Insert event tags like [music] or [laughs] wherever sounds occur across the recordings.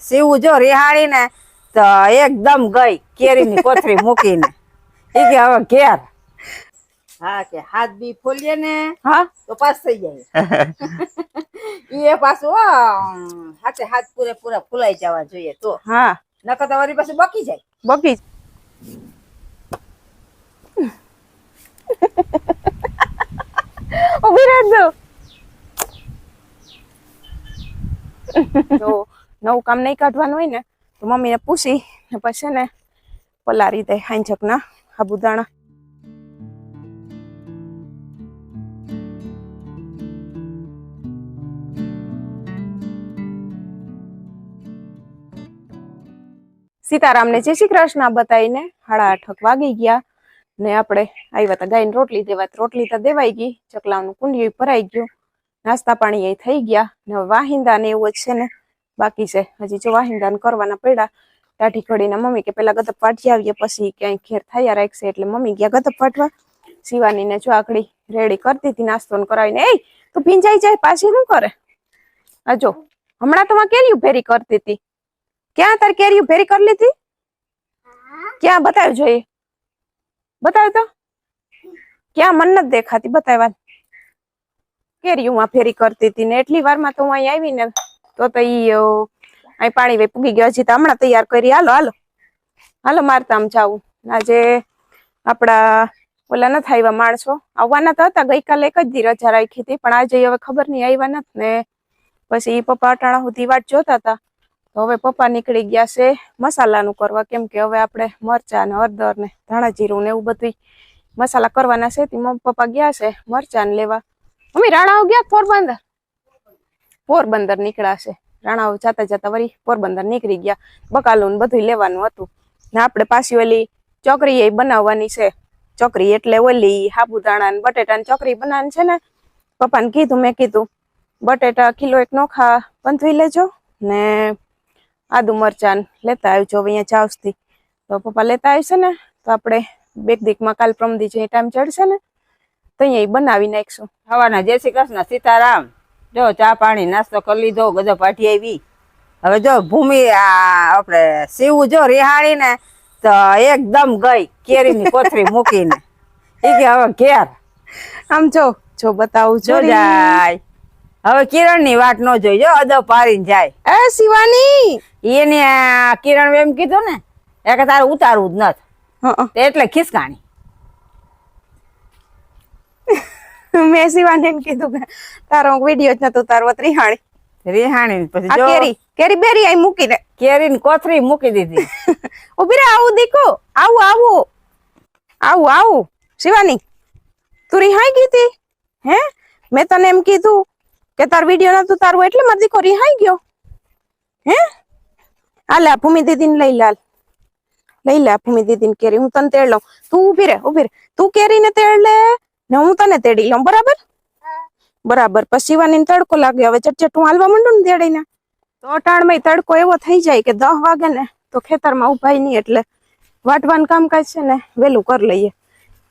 સીવું જો રિહાડી ને તો એકદમ ગઈ કેરી ની કોથળી મૂકીને. એ કે હવે ઘેર. હા કે હાથ બી ફોલીએ ને હા? તો પાસ થઈ જાય. એ પાછું હાથે હાથ પૂરેપૂરા ફૂલાઈ જવા જોઈએ તો. હા. નકર તો વળી પાછું બકી જાય. બકી ઊભી રહેજો. તો નવું કામ નહીં કાઢવાનું હોય ને, તો મમ્મીને પૂછી ને પછી ને પલારી દે હાંજકના સાબુદાણા સીતારામને જય શ્રી કૃષ્ણ બતાવીને હાડા આઠક વાગી ગયા ને આપણે આવ્યા હતા ગાયને રોટલી દેવા રોટલી તો દેવાઈ ગઈ, ચકલાનું કુંડિયું ભરાઈ ગયું, નાસ્તા પાણી એ થઈ ગયા ને વાહિંદા ને એવું છે ને બાકી છે. હજી જો વાહિંદા કરવાના પડ્યા ટાઢી ઘડીના મમ્મી કે પેલા ગતપ વાટી આવીએ પછી ક્યાંય ખેર થયા રાખશે એટલે મમ્મી ગયા ગતપ વાટવા શિવાની ને જો આકડી રેડી કરતી હતી નાસ્તો કરાવીને. એ તું ભીંજાઈ જાય પાછી શું કરે? આ જો, હમણાં તો માં કેરીયું ભેરી કરતી હતી ક્યાં તાર કેરીયું ભેરી કરી લીધી? ક્યાં બતાવ્યું જોઈએ. બતાવ તો. ક્યાં, મન નથી દેખાતી બતાવ્યા કેરીયું માં ફેરી કરતી હતી ને, એટલી વારમાં તો હું અહીં આવી ને તો તો ઈ અહીં પાણી પૂગી ગયો હજી તો હમણાં તૈયાર કરી. હાલો હાલો. હાલો મારતા આમ જાવું. આજે આપણા ઓલા નથી આવ્યા માણસો. આવવાના તો હતા, ગઈકાલે એક જ દી રજા રાખી હતી, પણ આજે હવે ખબર નહીં, આવ્યા નથી ને. પછી પપ્પા અટાણા સુધી વાટ જોતા હતા. તો હવે પપ્પા નીકળી ગયા છે મસાલાનું કરવા, કેમ કે હવે આપણે મરચા ને હળદર ને ધાણા જીરું ને એવું બધું મસાલા કરવાના છે. તે પપ્પા ગયા છે મરચા ને લેવા. મમ્મી રાણાઓ ગયા પોરબંદર? પોરબંદર નીકળ્યા છે રાણાઓ જતા જતા વળી પોરબંદર નીકળી ગયા. બકાલું બધું લેવાનું હતું. ને આપણે પાછી ઓલી ચોકરી એ બનાવવાની છે. ચોકરી એટલે ઓલી સાબુદાણા ને બટેટા ની ચોકરી બનાવવાની છે ને? પપ્પાને કીધું, મેં કીધું, બટેટા કિલો એક નોખા બંધવી લેજો ને આદુ મરચાં લેતા આવજો હવે અહીંયા ચાવસથી તો પપ્પા લેતા આવશે ને? તો આપણે બેક દીકમાં કાલ પ્રમદી જે ટાઈમ ચડશે ને, તો અહીંયા બનાવી નાખશું. હવાના જય શ્રી કૃષ્ણ. સીતારામ. જો ચા પાણી નાસ્તો કરી લીધો ગજો પાટી આવી. હવે જો ભૂમિ આ આપણે સીવું જો રિહાળી ને તો એકદમ ગઈ કેરી ની કોથળી મૂકીને. એ કે હવે ઘેર. આમ જો જો બતાવું જો જાય. હવે કિરણની વાત ન જોઈ જો અદો પારીને જાય. એ શિવાની! એને કિરણ એમ કીધું ને એ કે તારે ઉતારવું જ નથી. એટલે ખિસકાણી હં. મેં શિવાની કીધું કે તારો વીડિયો જ નતો તારો ત્રિહાણી રિહાણી. પછી જો કેરી કેરી બેરી આઈ મૂકી દે. કેરી ને કોથરી મૂકી દીધી. [laughs] ઊભી રે આવું દીકો આવું આવું. આવું આવું. શિવાની તું રિહાઈ ગઈ હતી? હે? મેં તને એમ કીધું કે તાર વીડિયો નતું તારું એટલે મારો દીકો રિહાઈ ગયો. હે? હાલે આ ભૂમિ દીદીને લઈ લાલ. લઈ લે ભૂમિ દીદીને કેરી. હું તને તેડ લઉં. તું ઊભી રે ઊભી રે તું કેરીને તેડ લે ને હું તને તેડી લઉં બરાબર? બરાબર. પછી શિવાની તડકો લાગે. હવે ચટચટ હાલવા માંડું ને તેડીને? તો અટાણમાં તડકો એવો થઈ જાય કે દહ વાગે ને તો ખેતરમાં ઉભાય નહીં એટલે વાટવાનું કામકાજ છે ને વેલું કરી લઈએ.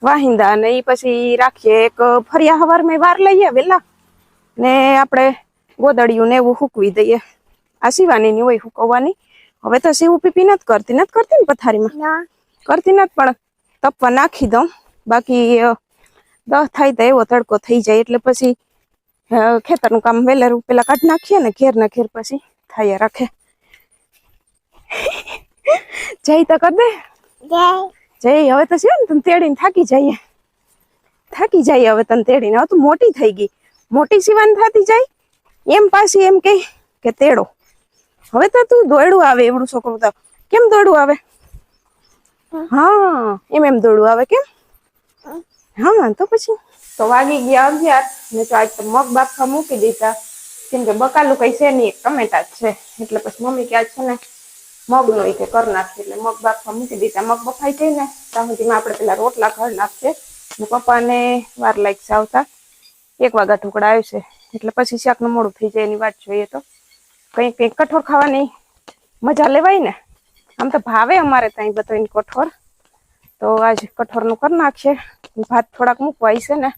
વાહિંદા ને એ પછી રાખીએ એક ફરિયા હવારમાં વાર લઈએ વેલા. ને આપણે ગોદડિયું ને એવું હૂકવી દઈએ. આ શિવાની ની હોય હુકવવાની. હવે તો સીવું પીપી નથી કરતી. નથી કરતી ને પથારીમાં? કરતી નથી પણ તપવા નાખી દઉં. બાકી દહ થાય તો એવો તડકો થઈ જાય એટલે પછી ખેતરનું કામ વેલેરું પેલા કાઢી નાખીએ ને ઘેર ને ઘેર પછી થાય રાખે. જય તો કર દે. જય. હવે તો છે ને તને તેડીને થાકી જઈએ. થાકી જઈએ હવે તને તેડીને. હવે તું મોટી થઈ ગઈ. મોટી સિવાન થતી જાય. એમ પાછી એમ કહે કે તેડો. હવે તો તું દોડું આવે એવડું છોકરું તો. કેમ દોડું આવે? હા. એમ એમ દોડું આવે કેમ? હા તો પછી. તો વાગી ગયા અગિયાર. ને તો આજ તો મગ બાફા મૂકી દીધા. કેમ કે બકાલું કઈ છે નહીં, ટમેટા જ છે. એટલે પછી મમ્મી કે આજ છે ને મગ નો કે કર નાખીએ એટલે મગ બાફા મૂકી દીધા. મગ બફાઈ જાય ને, ત્યાં સુધીમાં આપણે પેલા રોટલા ઘર નાખીએ. ને પપ્પાને વાર લાગશે આવતા. એક વાગા ઢોકળા આવશે. એટલે પછી શાકનું મોડું થઈ જાય એની વાત જોઈએ તો. કંઈક કંઈક કઠોર ખાવાની મજા લેવાય ને? આમ તો ભાવે અમારે ત્યાં બધો કઠોર તો આજ કઠોરનું કરી નાખીએ. ભાત થોડાક મૂકવા છે ને,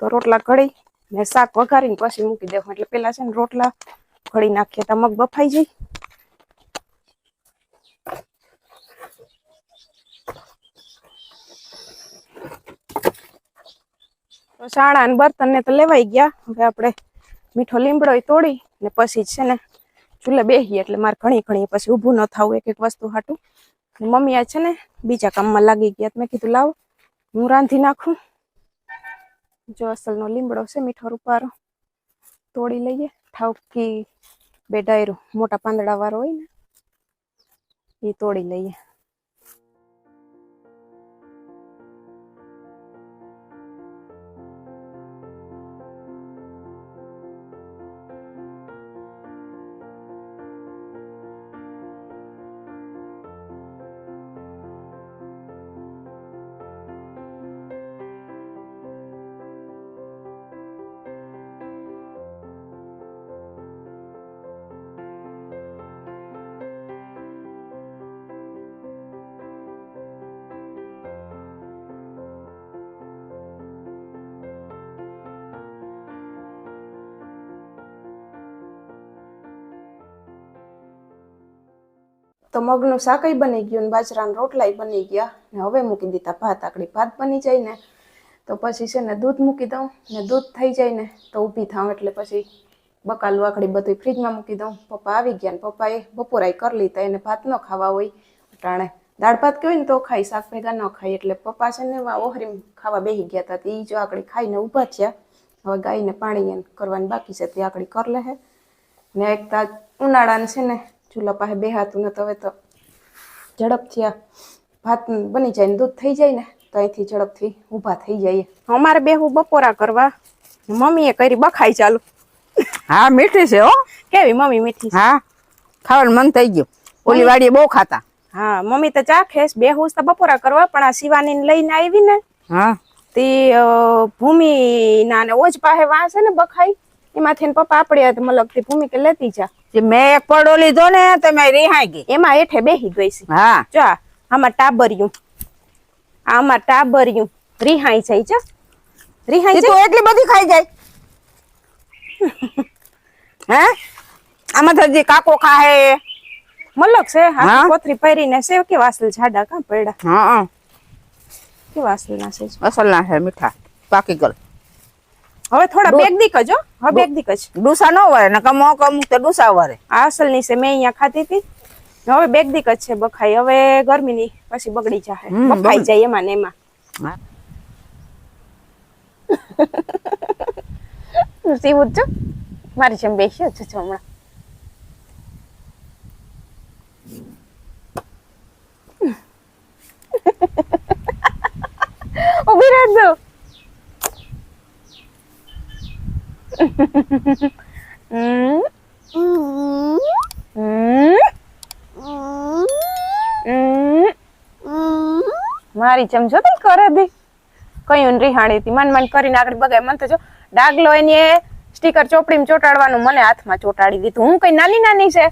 તો રોટલા ઘડી, ને શાક વઘારીને પછી મૂકી દેવા. એટલે પેલા છે ને રોટલા ઘડી નાખીએ, તો મગ બફાઈ જાય. તો શાળા ને બર્તન ને તો લેવાઈ ગયા. હવે આપણે મીઠો લીમડો તોડી, ને પછી જ છે ને ચૂલે બેહીએ. એટલે મારે ઘણી ઘણી પછી ઊભું ન થવું, એક એક વસ્તુ હાટું. મમ્મી આ છે ને બીજા કામમાં લાગી ગયા મેં કીધું, લાવ, હું રાંધી નાખું. જો અસલનો લીમડો છે, મીઠો રૂપારો, તોડી લઈએ. ઠાવકી બે ડાયરો, મોટા પાંદડા વાળો હોય ને, એ તોડી લઈએ. તો મગનું શાકય બની ગયું ને બાજરાના રોટલાય બની ગયા ને હવે મૂકી દીધા ભાત. આકડી ભાત બની જાય ને તો પછી છે ને દૂધ મૂકી દઉં ને દૂધ થઈ જાય ને તો ઊભી થાઉં એટલે પછી બકાલું આકડી બધું ફ્રીજમાં મૂકી દઉં. પપ્પા આવી ગયા ને પપ્પાએ બપોરાય કરી લીધા, એને ભાત ન ખાવા હોય. અટાણે દાળ ભાત કહેવાય ને તો ખાઈ શાક ભેગા ન ખાય એટલે પપ્પા છે ને ઓહરી ખાવા બેસી ગયા હતા એ જો આકડી ખાઈને ઊભા થયા. હવે ગાયને પાણી એને કરવાની બાકી છે, તે આકડી કર લે ને એક તા ઉનાળાને છે ને ચૂલા પાસે બેહાતું ને તો હવે તો ઝડપથી આ ભાત બની જાય ને દૂધ થઈ જાય ને તો અહીંથી ઝડપથી ઊભા થઈ જઈએ. અમારે બેહું બપોરા કરવા. મમ્મીએ કરી બખાઈ ચાલુ. હા મીઠી છે હો. કેવી મમ્મી મીઠી હા ખાવાનું મન થઈ ગયું. ઓલી વાડીએ બહુ ખાતા. હા મમ્મી તો ચાખેસ બેહું તો બપોરા કરવા પણ આ શિવાનીને લઈને આવી ને હા. તે ભૂમિ ભૂમિના ને ઓજ પાસે વાંસે ને બખાઈ. એમાંથી પપ્પા આપડે મલકથી ભૂમિ કે લેતી જા. મેં એક પડો લીધો ને તમે રિહાઈ ગઈ. એમાં હેઠે બેહી ગઈ છે. હા. જો આમાં ટાબર્યું. આમાં ટાબર્યું. રિહાઈ જાય છે રિહાઈ તે જાય. તું એટલી બધી ખાઈ જાય? હે? આમાં જે કાકો ખાહે. મલક છે હા? કોથરી પહેરીને સેવ કે વાસલ જાડા કા પડ્યા? હા કે વાસલ ના છે? અસલ ના છે મીઠા. પાકી ગલ. હવે થોડા બેગ દીક જ હવે બેગ દીક જ. ડુસા ન વરે ને કમો કમ તો ડુસા વરે. આ અસલની છે મેં અહીંયા ખાતી હતી. હવે બેગ દીક જ છે બખાઈ. હવે ગરમીની પછી બગડી જાય બખાઈ જાય એમાં ને એમાં. સીવું જો મારી જેમ બેસી જ છો હમણાં. [laughs] ઊભી રહેજો હમ હમ હમ મારી જેમ જો તી કરે દી. કયું રિહાણી હતી. મન મન કરીને આગળ બગાય. મને તો જો ડાગલો એની સ્ટીકર ચોપડીમાં ચોટાડવાનું મને હાથમાં ચોટાડી દીધું. હું કઈ નાની નાની છે?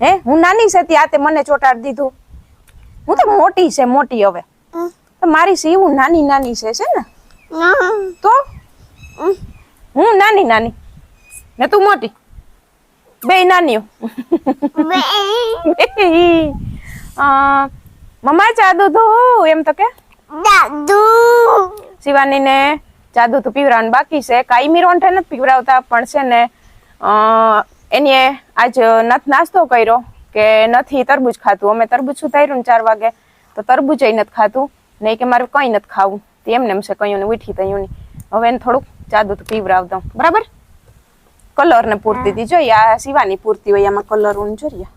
હે? હું નાની છે ત્યાં તે મને ચોટાડી દીધું. હું તો મોટી છે મોટી હવે. મારી સીવું નાની નાની છે છે ને? તો? હું નાની નાની. ને તું મોટી. બે નાનીઓ. મમ્મા જાદુ ધો એમ તો કે? શિવાની ને જાદુ તો પીવરાવાનું બાકી છે. કાયમી રોંઠે નથી પીવરાવતા પણ છે ને એને આજ નથી નાસ્તો કર્યો કે નથી તરબૂચ ખાતું અમે તરબૂચ ઉતાર્યું ને ચાર વાગે તો તરબૂચ નથી ખાતું નહીં કે મારે કંઈ નથી ખાવું. એમને એમ છે કયું ને ઉઠી તયું હવે એને થોડુંક જાદુ તો પીવરાવ દઉં. બરાબર? કલર ને પૂરતી હતી જોઈએ આ સીવાની પૂરતી હોય એમાં કલર ઊન જોઈએ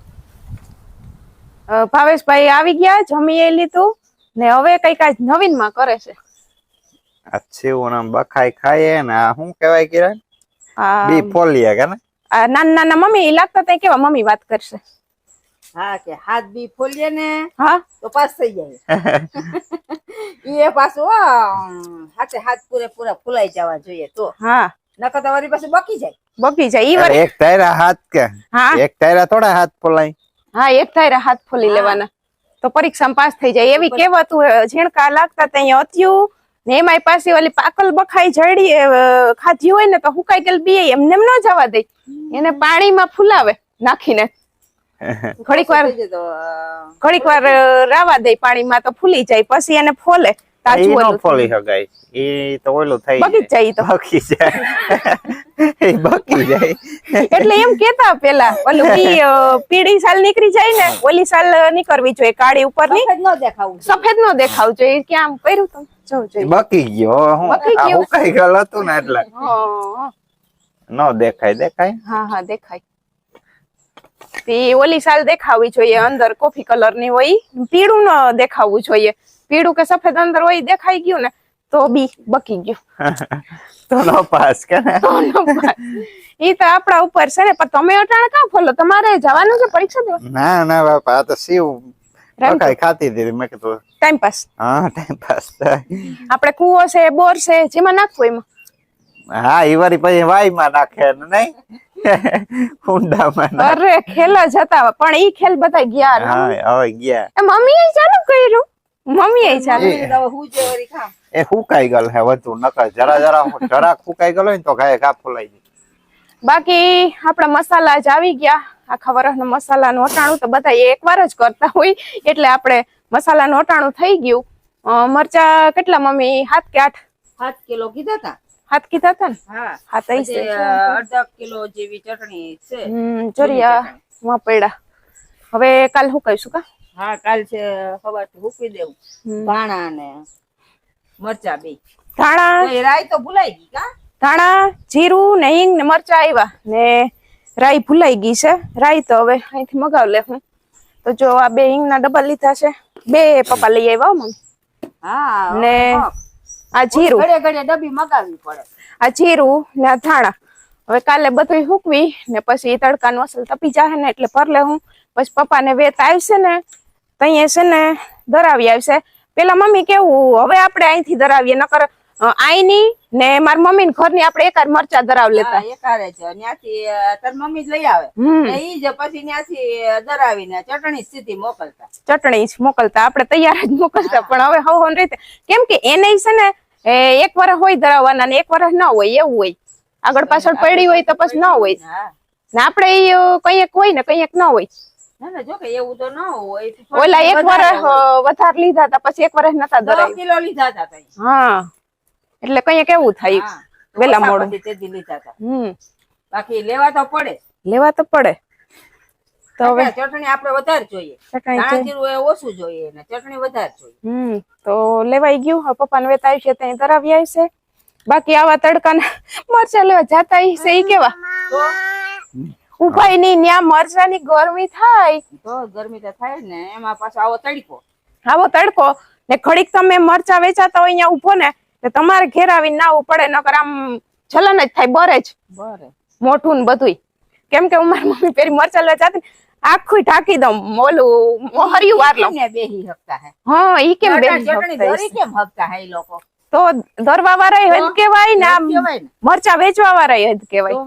ભાવેશભાઈ આવી ગયા જમી એ લીધું ને હવે કંઈક આજ નવીનમાં કરે છે. આ સેવું આમ બખાઈ ખાઈએ ને શું કહેવાય કિરણ બી ફોલીએ કે ને? આ નાના નાના મમ્મી ઈ લાગતા ત્યાં કેવા મમ્મી વાત કરશે. હા કે હાથ બી ફોલીએ ને હા. તો પાસ થઈ જાય. [laughs] એ પાછું હાથે હાથ પૂરે પૂરા ફૂલાઈ જવા જોઈએ તો. હા. નકર તો વળી બકી જાય. બકી જાય. ઈ અરે એક તાયરા હાથ કે? હા. એક તાયરા થોડા હાથ ફોલાય? હા એક થાય હાથ ફોલી લેવાના. તો પરીક્ષામાં પાસ થઈ જાય. એવી કહેવત ઝીણકા લાગતા ત્યાં અત્યું. ને એમાંય પાસે ઓલી પાકલ બખાઈ જડી ખાધી હોય ને તો હુકાઈ ગયેલ બી એમને એમ ન જવા દે. એને પાણીમાં ફૂલાવે નાખીને. [laughs] ઘડીક વાર ઘડીક રાવા દે પાણીમાં તો ફૂલી જાય પછી એને ફોલે તાજું ઓલું ફોલી શકાય. ઈ તો ઓલું થઈ બગી જાય. તો. બકી જાય. એ બકી જાય. [laughs] [laughs] એટલે એમ કેતા પેલા ઓલું પીળી સાલ નીકળી જાય ને ઓલી સાલ નીકળવી જોઈએ કાળી ઉપરની. સફેદ નો દેખાવું જોઈએ. સફેદ નો દેખાવ જોઈએ કે કર્યું તમે જો જોઈએ બકી ગયો હું. બકી ગયો. હતું ને એટલે. ન દેખાય દેખાય. હા હા દેખાય. તે ઓલી સાલ દેખાવી જોઈએ અંદર કોફી કલરની હોય પીળું ન દેખાવું જોઈએ. પીળું કે સફેદ અંદર હોય દેખાઈ ગયું ને તો બી બકી ગયું. [laughs] તો નો પાસ કે ને? ઈ તો આપણા ઉપર છે ને પણ તમે અટાણ કા ફોલો? તમારે જવાનું છે પરીક્ષા દેવા ના ના બાપા આ તો શિવ રમતો. બકાઈ ખાતી મેં કીધું. ટાઈમ પાસ હા ટાઈમ પાસ આપણે કૂવો છે બોર છે જેમાં નાખવું એમાં? હા ઈ વારી પછી વાયમાં નાખે નહીં? [laughs] ઊંડામાં અરે ખેલ જ હતા પણ ઈ ખેલ બધા ગયા હા હવે ગયા. એ મમ્મી એ ચાલુ કર્યું? મમ્મી એ. ચાલુ હું જે ખામ. એ હુકાઈ ગયેલ હે વધુ નકર જરા જરા જરા હુકાઈ ગયેલો હોય ને તો ગાય ઘા ફૂલાઈ જાય. બાકી આપણા મસાલા જ આવી ગયા. આખા વર્ષનો મસાલાનું અટાણું તો બધા એકવાર જ કરતા હોય. એટલે આપણે મસાલાનું અટાણું થઈ ગયું. મરચા કેટલા મમ્મી? સાત કે આઠ? સાત કિલો કીધા તા? હાથ કીધા હતા ને? હા. હાથ છે. અડધા કિલો જેવી ચટણી છે. ચોરિયા માં પડ્યા. હવે કાલ હું કહીશું કા? હા કાલ છે સવારથી મૂકી દેવું. ધાણા ને મરચા બે. ધાણા રાય રાઈ તો ભૂલાઈ ગઈ કા? ધાણા જીરું ને હિંગ ને મરચા આવ્યા ને રાઈ ભૂલાઈ ગઈ છે. રાઈ તો હવે અહીંથી મગાવ લે હું. તો જો આ બે હિંગના ડબ્બા લીધા છે. બે પપ્પા લઈ આવ્યા મમ્મી. હા ને. આ જીરું. ઘડે ઘડે ડબ્બી મગાવવી પડે. આ જીરું ને આ ધાણા. હવે કાલે બધું હૂકવી ને પછી તડકાનું અસલ તપી જાય ને એટલે પરલે હું. પછી પપ્પાને વેત આવશે ને તઈએ છે ને ધરાવી આવશે. પેલા મમ્મી કેવું હવે આપણે અહીંથી ધરાવીએ નકર આઈની ને મારા મમ્મી ને ઘરની આપણે એકાદ મરચા ધરાવ લેતા. એકારે છે. ત્યાંથી તાર મમ્મી જ લઈ આવે. ઈ જ પછી ત્યાંથી દરાવીને ચટણી સીધી મોકલતા. ચટણી જ મોકલતા. આપણે તૈયાર જ મોકલતા. પણ હવે હવ હવ રીતે કેમ કે એને છે ને એ એક વર્ષ હોય ધરાવવાના ને એક વર્ષ ન હોય એવું હોય. આગળ પાછળ પડી હોય તો પછી ન હોય. ને આપણે ઈ, કંઈક હોય ને કંઈક ન હોય. ના ના જો કે એવું તો ન હોય ઓલા એક વર્ષ વધારે લીધા હતા પછી એક વર્ષ નતા દસ કિલો લીધા હતા હા. એટલે કઈ કેવું થાય? વેલા મોડું. હમ. બાકી લેવા તો પડે. લેવા તો પડે. તો હવે ચટણી આપણે વધારે જોઈએ. ચટણી છે. ઓછું જોઈએ ચટણી વધારે જોઈએ. હમ. તો લેવાઈ ગયું. હવે પપ્પાને વેતા આવશે ત્યાં ધરાવી આવશે. બાકી આવા તડકાના મરચા લેવા જાતા ઈ કેવા? તો? ઉભાઈ ની ન્યા મરચાની ગરમી થાય. તો ગરમી તો થાય ને. એમાં પાછો આવો તડકો. આવો તડકો. ને ઘડીક તમે મરચા વેચાતા હોય અહીંયા ઊભો ને તમારે ઘેર આવીને નાવું પડે નકર આમ છલન જ થાય બરે જ. મોઢું ને બધુંય. કેમ કે હું મારી મમ્મી પેરી મરચા લેવા જાતી આખું ઢાંકી દઉં મોલું હરિયું વાર લઉં કેમને બેહી હકતા હે? હા ઈ કેમ બે કેમ હકતા હે લોકો? તો ધરવા વાળા તો? કેવાય ને આમ મરચા વેચવા વાળા હદ કેવાય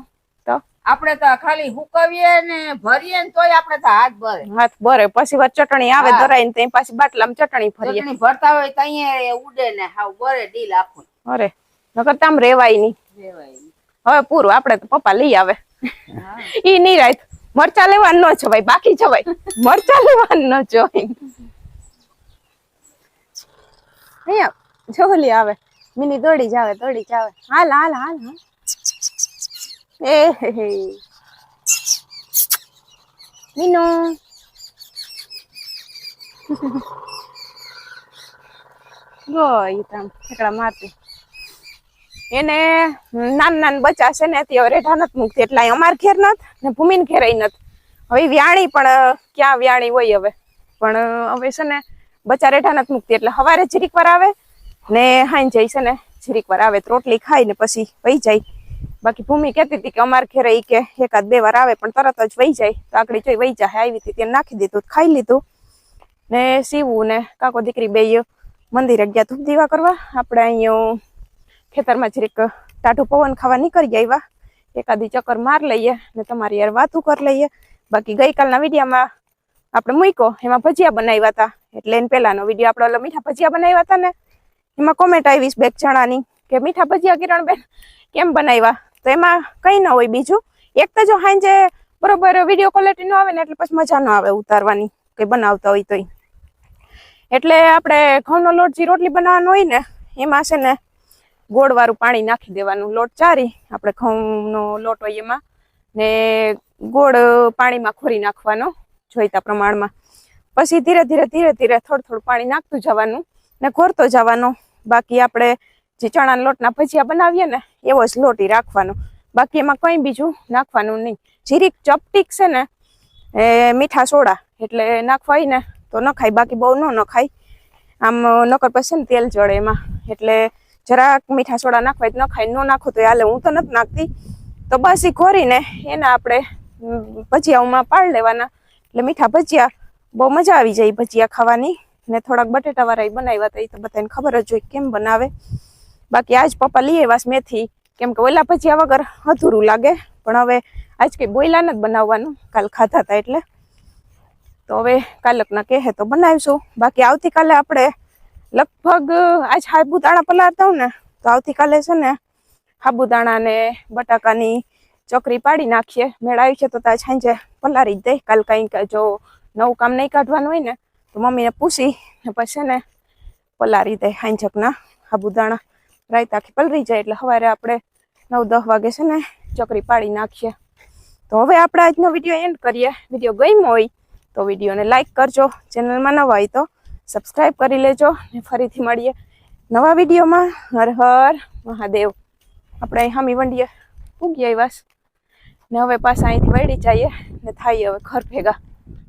આપણે તો ખાલી હુકવીએ ને ભરીએ ને તોય આપણે તો હાથ ભરે. હાથ ભરે. પછી ચટણી આવે ધરાય ને પાછી બાટલામાં ચટણી ભરીએ. ચટણી ભરતા હોય ત્યાં ઉડે ને હાવ ભરે ડીલ આખું અરે નકર તામ રેવાય નહીં. રેવાય હવે પૂરું આપણે તો પપ્પા લઈ આવે. ઈ નહીં રાત મરચા લેવા ન જવાય બાકી જવાય. મરચા લેવા ન જવાય. અહીંયા જોલી આવે. મિની દોડી જાવે દોડી જાવે હાલ હાલ હાલ હાલ એ હે હે મીનુ ગઈ તમ ઠેકડા મારતી એને નાન નાન બચ્ચા છે ને તે રેઠા નથી મૂકતી, એટલે અમાર ઘેર નથી ને ભૂમિન ઘેર નથી. હવે વ્યાણી પણ ક્યાં વ્યાણી હોય હવે? પણ હવે છે ને, બચ્ચા રેઠા નથી મૂકતી, એટલે હવારે જીરીક વાર આવે ને હાઈ જાય છે ને, જીરીક વાર આવે રોટલી ખાઈ ને પછી વહી જાય. બાકી ભૂમિ કહેતી હતી કે અમારે ઘેરે ઈ કે એકાદ બે વાર આવે પણ તરત જ વહી જાય. તો આગળ જોઈ વહી જાય આવી હતી તેને નાખી દીધું ખાઈ લીધું. ને સીવું ને કાકો દીકરી બે મંદિરે ગયા ધૂપ દીવા કરવા. આપણે અહીંયા ખેતરમાં જરીક ટાઢું પવન ખાવા નીકળી આવ્યા. એકાદી ચક્કર માર લઈએ ને તમારી યાર વાતું કરી લઈએ. બાકી ગઈકાલના વિડીયામાં આપણે મૂક્યો, એમાં ભજીયા બનાવ્યા હતા. એટલે એને પહેલાનો વીડિયો આપણે ઓલા મીઠા ભજીયા બનાવ્યા હતા ને. એમાં કોમેન્ટ આવીશ બેક ચણાની કે મીઠા ભજીયા કિરણબેન કેમ બનાવ્યા? તો એમાં કંઈ ન હોય બીજું. એક તો જો હાંજે બરોબર વીડિયો ક્વોલિટી ન આવે ને એટલે પછી મજા ન આવે ઉતારવાની કે બનાવતા હોય તોય. એટલે આપણે ઘઉંનો લોટ જે રોટલી બનાવવાનો હોય ને, એમાં છે ને ગોળવાળું પાણી નાખી દેવાનું. લોટ ચારી, આપણે ઘઉંનો લોટ હોય એમાં, ને ગોળ પાણીમાં ખોરી નાખવાનો, જોઈતા પ્રમાણમાં. પછી ધીરે ધીરે ધીરે ધીરે થોડું થોડું પાણી નાખતું જવાનું, ને ઘોરતો જવાનો. બાકી આપણે જે ચણાના લોટના ભજીયા બનાવીએ ને, એવો જ લોટી રાખવાનો. બાકી એમાં કંઈ બીજું નાખવાનું નહીં. જીરીક ચપટીક છે ને, એ મીઠા સોડા એટલે નાખવાય ને, તો ન ખાય. બાકી બહુ ન નખાય આમ, નકર પછી ને તેલ જળે એમાં. એટલે જરાક મીઠા સોડા નાખવાય ન ખાય. ન નાખો તો હાલે, હું તો નથી નાખતી. તો બસ એ ખોરીને એના આપણે ભજીયાઓમાં પાડ લેવાના. એટલે મીઠા ભજીયા, બહુ મજા આવી જાય ભજીયા ખાવાની. ને થોડાક બટેટાવાળા એ બનાવ્યા હતા, એ તો બધાને ખબર જ હોય કેમ બનાવે. બાકી આજ પપ્પા લઈ આવ્યા મેથી. કેમ કે ઓલા ભજીયા વગર અધૂરું લાગે. પણ હવે આજ કઈ બોયલા જ બનાવવાનું. કાલ ખાધા હતા એટલે. તો હવે કાલકના કહે તો બનાવીશું. બાકી આવતીકાલે આપણે લગભગ આજ સાબુદાણા પલાળતા ને, તો આવતીકાલે છે ને સાબુદાણા ને બટાકાની ચોકરી પાડી નાખીએ. મેળાવી છે તો ત્યાં સાંજે પલાળી જ દે કાલ કંઈક જો નવું કામ નહીં કાઢવાનું હોય ને, તો મમ્મીને પૂછી ને પછી ને પલાળી દે હાંજકના સાબુદાણા રાત આખી પલરી જાય એટલે સવારે આપણે નવ દસ વાગે છે ને ચકરી પાડી નાખીએ. તો હવે આપણે આજનો વીડિયો એન્ડ કરીએ. વીડિયો ગમ્યો હોય તો વિડીયોને લાઈક કરજો. ચેનલમાં નવા હોય તો સબસ્ક્રાઈબ કરી લેજો ને ફરીથી મળીએ નવા વિડીયોમાં. હર હર મહાદેવ. આપણે અહીં હામી વંડીએ. પૂગી આવ્યા ને હવે પાછા અહીંથી વળી જઈએ ને થાય હવે ઘર ભેગા.